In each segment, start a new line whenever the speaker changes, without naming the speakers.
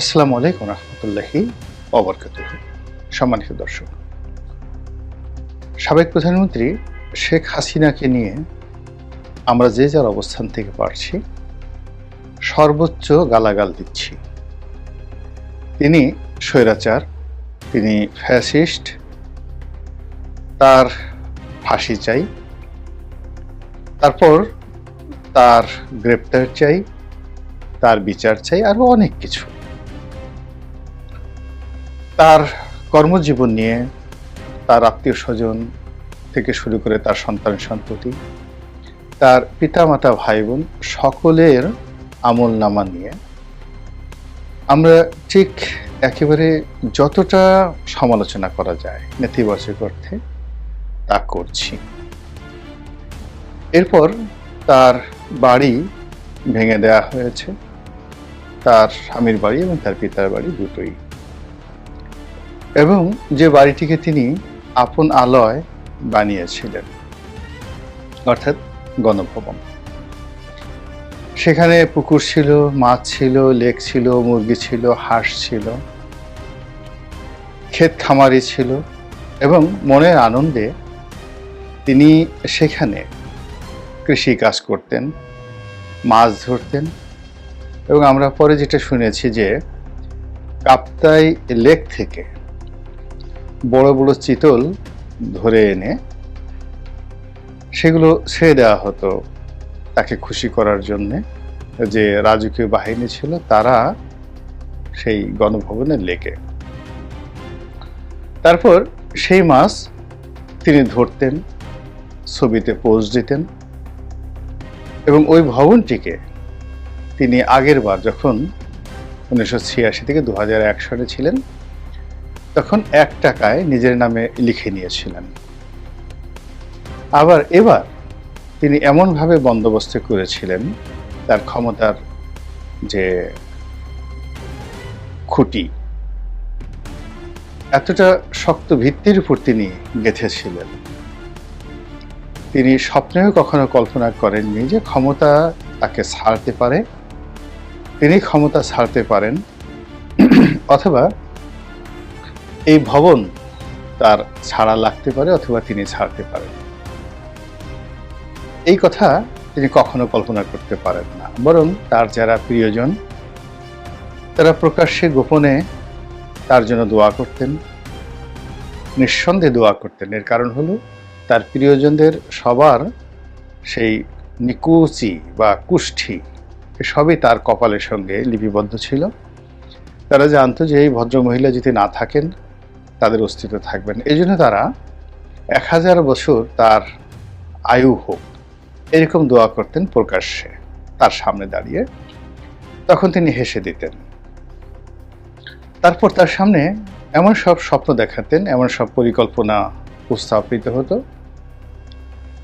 আসসালামু আলাইকুম রহমতুল্লাহি অবরকাত সম্মানিত দর্শক, সাবেক প্রধানমন্ত্রী শেখ হাসিনাকে নিয়ে আমরা যে যার অবস্থান থেকে পারছি, সর্বোচ্চ গালাগাল দিচ্ছি। তিনি স্বৈরাচার, তিনি ফ্যাসিস্ট, তার ফাঁসি চাই, তারপর তার গ্রেপ্তার চাই, তার বিচার চাই, আরও অনেক কিছু। তার কর্মজীবন নিয়ে তার আত্মীয় স্বজন থেকে শুরু করে তার সন্তান সন্ততি তার পিতামাতা ভাই বোন সকলের আমল নামা নিয়ে আমরা ঠিক একেবারে যতটা সমালোচনা করা যায় নেতিবাচক অর্থে তা করছি। এরপর তার বাড়ি ভেঙে দেওয়া হয়েছে। তার স্বামীর বাড়ি এবং তার পিতার বাড়ি দুটোই। এবং যে বাড়িটিকে তিনি আপন আলয় বানিয়েছিলেন, অর্থাৎ গণভবন। সেখানে পুকুর ছিল, মাছ ছিল, লেক ছিল, মুরগি ছিল, হাঁস ছিল, ক্ষেত খামারি ছিল এবং মনের আনন্দে তিনি সেখানে কৃষি কাজ করতেন, মাছ ধরতেন এবং আমরা পরে যেটা শুনেছি যে কাপ্তাই লেক থেকে বড় বড় চিতল ধরে এনে সেগুলো ছেড়ে দেওয়া হতো তাকে খুশি করার জন্যে। যে রাজকীয় বাহিনী ছিল তারা সেই গণভবনের লেকে তারপর সেই মাছ তিনি ধরতেন, ছবিতে পোজ দিতেন এবং ওই ভবনটিকে তিনি আগের বার যখন উনিশশো ছিয়াশি থেকে দু সালে ছিলেন তখন এক টাকায় নিজের নামে লিখে নিয়েছিলেন। আবার এবার তিনি এমনভাবে বন্দোবস্ত করেছিলেন, তার ক্ষমতার যে খুঁটি, এতটা শক্ত ভিত্তির উপর তিনি গেঁথেছিলেন। তিনি স্বপ্নেও কখনো কল্পনা করেননি যে ক্ষমতা তাকে ছাড়তে পারে। তিনি ক্ষমতা ছাড়তে পারেন, অথবা এই ভবন তার ছাড়া লাগতে পারে অথবা তিনি ছাড়তে পারেন। এই কথা তিনি কখনো কল্পনা করতে পারেন না। বরং তার যারা প্রিয়জন, তারা প্রকাশ্যে গোপনে তার জন্য দোয়া করতেন, নিঃসন্দেহে দোয়া করতেন। এর কারণ হলো, তার প্রিয়জনদের সবার সেই নিকুচি বা কুষ্ঠি সবই তার কপালের সঙ্গে লিপিবদ্ধ ছিল। তারা জানতো যে এই ভদ্রমহিলা যদি না থাকেন তাদের অস্তিত্ব থাকবেন। এই জন্য তারা এক হাজার বছর তার আয়ু হোক, এরকম দোয়া করতেন প্রকাশ্যে তার সামনে দাঁড়িয়ে। তখন তিনি হেসে দিতেন। তারপর তার সামনে এমন সব স্বপ্ন দেখাতেন, এমন সব পরিকল্পনা উপস্থাপিত হতো,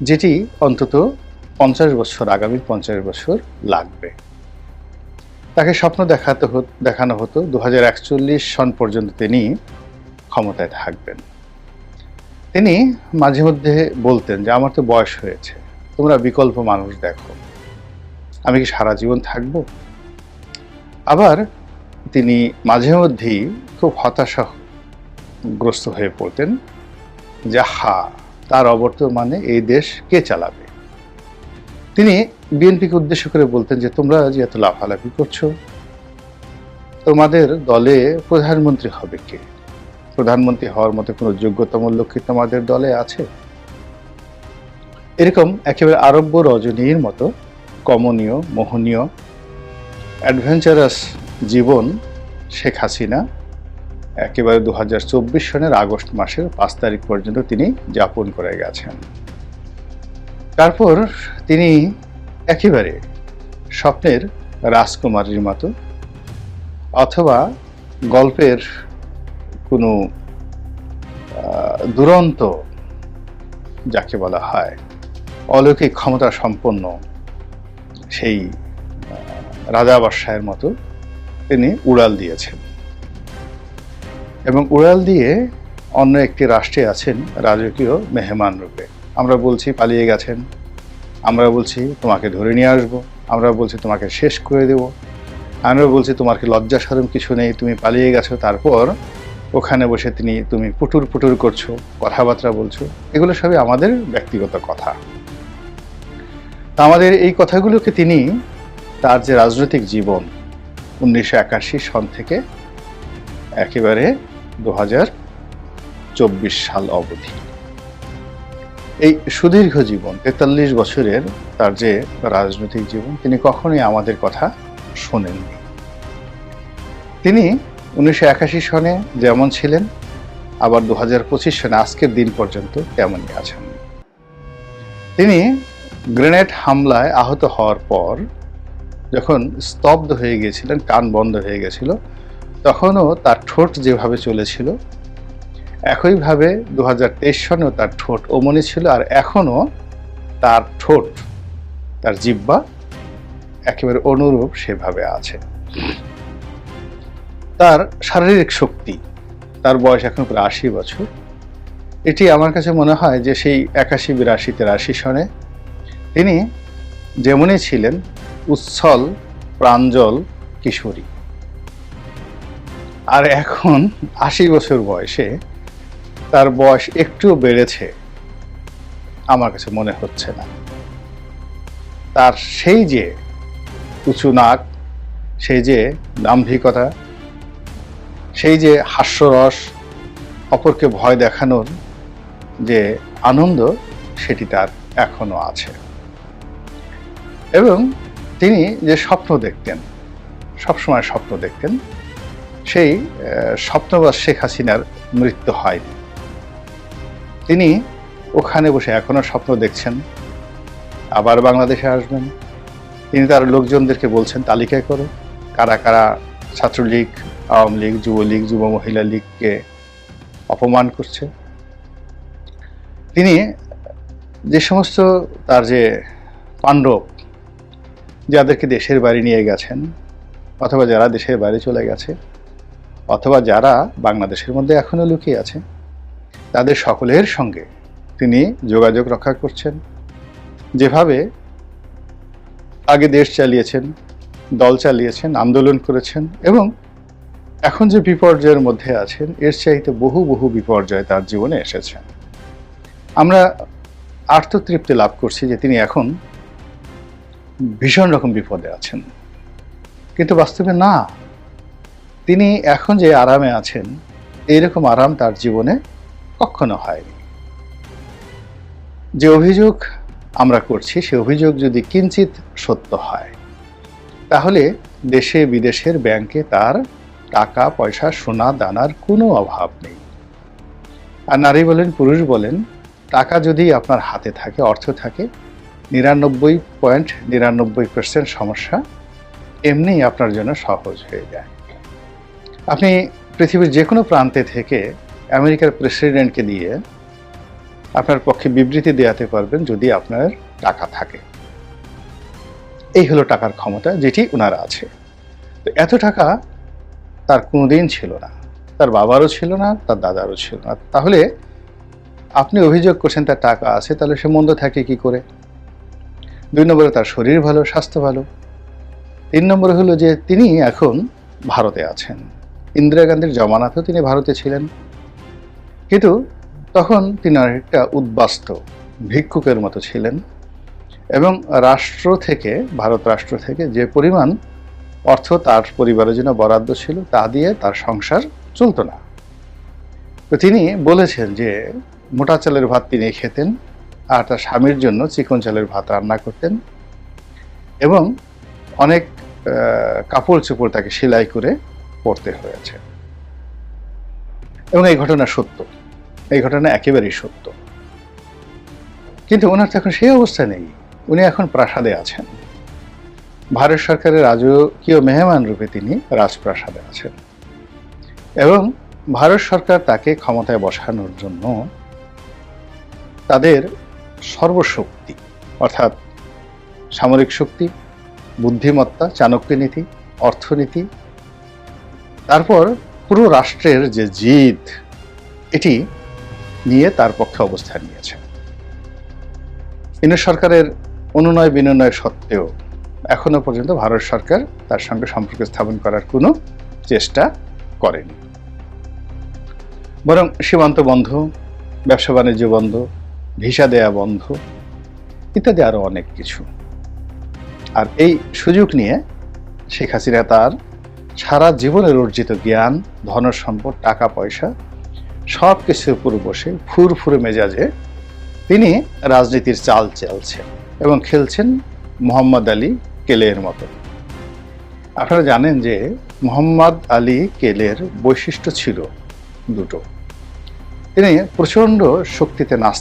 যেটি অন্তত পঞ্চাশ বছর, আগামী পঞ্চাশ বছর লাগবে। তাকে স্বপ্ন দেখাতে দেখানো হতো। দু হাজার একচল্লিশ সন পর্যন্ত তিনি ক্ষমতায় থাকবেন। তিনি মাঝে মধ্যে বলতেন যে, আমার তো বয়স হয়েছে, তোমরা বিকল্প মানুষ দেখো। আমি কি সারা জীবন থাকব? আবার তিনি মাঝে মধ্যেই খুব হতাশাগ্রস্ত হয়ে পড়তেন যে, হা, তার অবর্তমানে এই দেশ কে চালাবে? তিনি বিএনপিকে উদ্দেশ্য করে বলতেন যে, তোমরা যে এত লাফালাফি করছ, তোমাদের দলে প্রধানমন্ত্রী হবে কে? প্রধানমন্ত্রী হওয়ার মতো কোনো যোগ্যতামূলক কি তোমাদের দলে আছে? এরকম একেবারে আরব্য রজনীর মতো কমনীয়, মোহনীয় অ্যাডভেঞ্চারাস জীবন শেখ হাসিনা একেবারে দু সনের আগস্ট মাসের পাঁচ তারিখ পর্যন্ত তিনি যাপন করে গেছেন। তারপর তিনি একেবারে স্বপ্নের রাজকুমারীর মতো অথবা গল্পের কোনো দুরন্ত যাকে বলা হয়, অলৌকিক ক্ষমতা সম্পন্ন সেই রাজা বাদশাহের মতো তিনি উড়াল দিয়েছেন। এবং উড়াল দিয়ে অন্য একটি রাষ্ট্রে আছেন রাজকীয় মেহমান রূপে। আমরা বলছি পালিয়ে গেছেন, আমরা বলছি তোমাকে ধরে নিয়ে আসব, আমরা বলছি তোমাকে শেষ করে দেব, আমরা বলছি তোমার কি লজ্জা সরম কিছু নেই, তুমি পালিয়ে গেছো, তারপর ওখানে বসে তিনি, তুমি পুটুর পুটুর করছ, কথাবার্তা বলছো, এগুলো সবই আমাদের ব্যক্তিগত কথা। আমাদের এই কথাগুলোকে তিনি তার যে রাজনৈতিক জীবন, উনিশশো একাশি সন থেকে একেবারে দু চব্বিশ সাল অবধি। এই সুদীর্ঘ জীবন, তেতাল্লিশ বছরের তার যে রাজনৈতিক জীবন, তিনি কখনোই আমাদের কথা শোনেননি। তিনি উনিশশো একাশি সনে যেমন ছিলেন, আবার দু হাজার পঁচিশ সনে আজকের দিন পর্যন্ত তেমনই আছেন। তিনি গ্রেনেড হামলায় আহত হওয়ার পর যখন স্তব্ধ হয়ে গিয়েছিলেন, কান বন্ধ হয়ে গেছিল তখনও তার ঠোঁট যেভাবে চলেছিল, একইভাবে দু হাজার তেইশ সনেও তার ঠোঁট ওমনি ছিল আর এখনও তার ঠোঁট, তার জিব্বা একেবারে অনুরূপ সেভাবে আছে। তার শারীরিক শক্তি। তার বয়স এখন প্রায় আশি বছর। এটি আমার কাছে মনে হয় যে সেই একাশি বিরাশি তেরাশি সনে তিনি যেমনই ছিলেন, উচ্ছল, প্রাঞ্জল, কিশোরী। আর এখন আশি বছর বয়সে তার বয়স একটু বেড়েছে, আমার কাছে মনে হচ্ছে না। তার সেই যে উঁচু নাক, সেই যে দাম্ভিকতা সেই যে হাস্যরস, অপরকে ভয় দেখানোর যে আনন্দ, সেটি তার এখনও আছে। এবং তিনি যে স্বপ্ন দেখতেন, সবসময় স্বপ্ন দেখতেন, সেই স্বপ্নবাস শেখ হাসিনার মৃত্যু হয়নি। তিনি ওখানে বসে এখনও স্বপ্ন দেখছেন, আবার বাংলাদেশে আসবেন। তিনি তার লোকজনদেরকে বলছেন তালিকায় করো, কারা কারা ছাত্রলীগ, আওয়ামী লীগ, যুবলীগ, যুব মহিলা লীগকে অপমান করছে। তিনি যে সমস্ত তার যে পাণ্ডব, যাদেরকে দেশের বাড়ি নিয়ে গেছেন, অথবা যারা দেশের বাইরে চলে গেছে, অথবা যারা বাংলাদেশের মধ্যে এখনও লুকিয়ে আছে, তাদের সকলের সঙ্গে তিনি যোগাযোগ রক্ষা করছেন। যেভাবে আগে দেশ চালিয়েছেন দল চালিয়েছেন, আন্দোলন করেছেন এবং এখন যে বিপর্যয়ের মধ্যে আছেন, এর চাইতে বহু বহু বিপর্যয় তার জীবনে এসেছেন আমরা আত্মতৃপ্তি লাভ করছি যে তিনি এখন ভীষণ রকম বিপদে আছেন। কিন্তু বাস্তবে না, তিনি এখন যে আরামে আছেন, এইরকম আরাম তার জীবনে কখনো হয়নি। যে অভিযোগ আমরা করছি, সে অভিযোগ যদি কিঞ্চিত সত্য হয় তাহলে দেশে বিদেশের ব্যাংকে তার টাকা, পয়সা, সোনা, দানার কোনো অভাব নেই। আর নারী বলেন, পুরুষ বলেন, টাকা যদি আপনার হাতে থাকে, অর্থ থাকে, নিরানব্বই পয়েন্ট নিরানব্বই পার্সেন্ট সমস্যা এমনিই আপনার জন্য সহজ হয়ে যায়। আপনি পৃথিবীর যে কোনো প্রান্তে থেকে আমেরিকার প্রেসিডেন্টকে দিয়ে আপনার পক্ষে বিবৃতি দেওয়াতে পারবেন যদি আপনার টাকা থাকে। এই হলো টাকার ক্ষমতা যেটি ওনার আছে। তো এত টাকা তার কোনো দিন ছিল না। তার বাবারও ছিল না, তার দাদারও ছিল না। তাহলে আপনি অভিযোগ করছেন তার টাকা আছে, তাহলে সে মন্দ থাকে কি করে? দুই নম্বরে তার শরীর ভালো, স্বাস্থ্য ভালো। তিন নম্বরে হলো যে তিনি এখন ভারতে আছেন। ইন্দিরা গান্ধীর জমানাতেও তিনি ভারতে ছিলেন। কিন্তু তখন তিনি একটা উদ্বাস্ত ভিক্ষুকের মতো ছিলেন। এবং রাষ্ট্র থেকে, ভারত রাষ্ট্র থেকে যে পরিমাণ অর্থ তার পরিবারের জন্য বরাদ্দ ছিল, তা দিয়ে তার সংসার চলতো না। তো তিনি বলেছেন যে, মোটা চালের ভাত তিনি খেতেন আর তার স্বামীর জন্য চিকন চালের ভাত রান্না করতেন এবং অনেক কাপড় চোপড় তাকে সেলাই করে পড়তে হয়েছে। এবং এই ঘটনা সত্য। এই ঘটনা একেবারেই সত্য। কিন্তু ওনার তো এখন সেই অবস্থা নেই। উনি এখন প্রাসাদে আছেন। ভারত সরকারের রাজকীয় মেহমান রূপে তিনি রাজপ্রাসাদে আছেন। এবং ভারত সরকার তাকে ক্ষমতায় বসানোর জন্য তাদের সর্বশক্তি, অর্থাৎ সামরিক শক্তি, বুদ্ধিমত্তা, চাণক্য নীতি, অর্থনীতি, তারপর পুরো রাষ্ট্রের যে জিদ, এটি নিয়ে তার পক্ষে অবস্থান নিয়েছে। ইনু সরকারের অনুনয় বিনয় সত্ত্বেও এখনও পর্যন্ত ভারত সরকার তার সঙ্গে সম্পর্ক স্থাপন করার কোনো চেষ্টা করেনি। বরং সীমান্ত বন্ধ, ব্যবসা বাণিজ্য বন্ধ, ভিসা দেয়া বন্ধ, ইত্যাদি আরও অনেক কিছু। আর এই সুযোগ নিয়ে শেখ হাসিনা তার সারা জীবনের অর্জিত জ্ঞান, ধন সম্পদ, টাকা, পয়সা সব কিছুর উপর বসে ফুরফুরে মেজাজে তিনি রাজনীতির চাল চালছেন। এবং খেলছেন মোহাম্মদ আলী কেলের মতো। আপনারা জানেন যে মোহাম্মদ আলী কেলের বৈশিষ্ট্য ছিল দুটো। তিনি প্রচণ্ড শক্তিতে নাস্ত